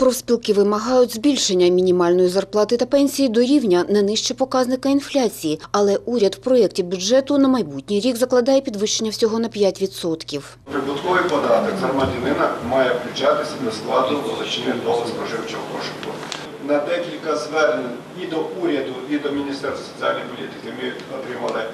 Профспілки вимагають збільшення мінімальної зарплати та пенсії до рівня не нижче показника інфляції, але уряд в проєкті бюджету на майбутній рік закладає підвищення всього на 5%. Прибутковий податок громадянина має включатися до складу вилучення споживчого кошику. На декілька звернень і до уряду, і до Міністерства соціальної політики ми отримали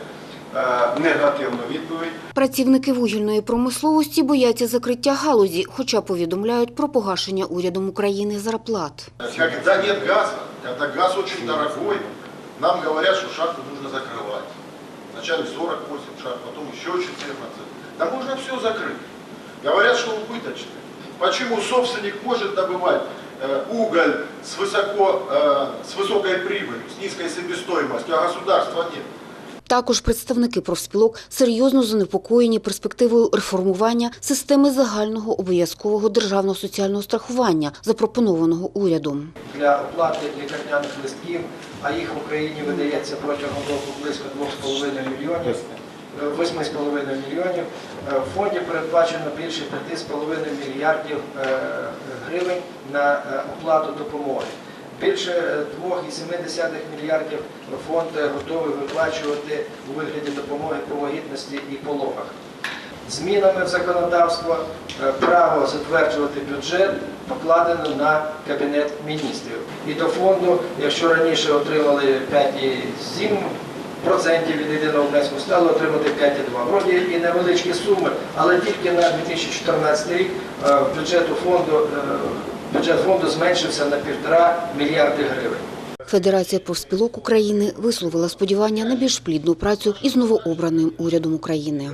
негативну відповідь. Працівники вугільної промисловості бояться закриття галузі, хоча повідомляють про погашення урядом України зарплат. Когда нет газа, когда газ очень дорогой, нам говорят, что шахту нужно закрывать. Вначале 48 шахт, потом еще 14. Да можно все закрыть. Говорят, что убыточно. Почему собственник может добывать э, уголь с, высоко, э, с высокой прибылью, с низкой себестоимостью, а государства нет? Також представники профспілок серйозно занепокоєні перспективою реформування системи загального обов'язкового державного соціального страхування, запропонованого урядом. для оплати лікарняних листків, а їх в Україні видається протягом року близько 2,5 мільйонів. е, 8,5 мільйонів. Е, В фонді передбачено більше 5,5 мільярдів е, гривень на е, оплату допомоги. Більше е, 2,7 мільярдів фонд е, готовий виплачувати у вигляді допомоги по вагітності і пологах. Змінами в законодавство е, право затверджувати бюджет покладено на Кабінет міністрів. І до фонду, якщо раніше отримали 5,7% від єдиного внеску, стало отримати 5,2%. Вроді і невеличкі суми, але тільки на 2014 рік е, бюджету фонду, бюджет фонду зменшився на 1,5 мільярди гривень. Федерація профспілок України висловила сподівання на більш плідну працю із новообраним урядом України.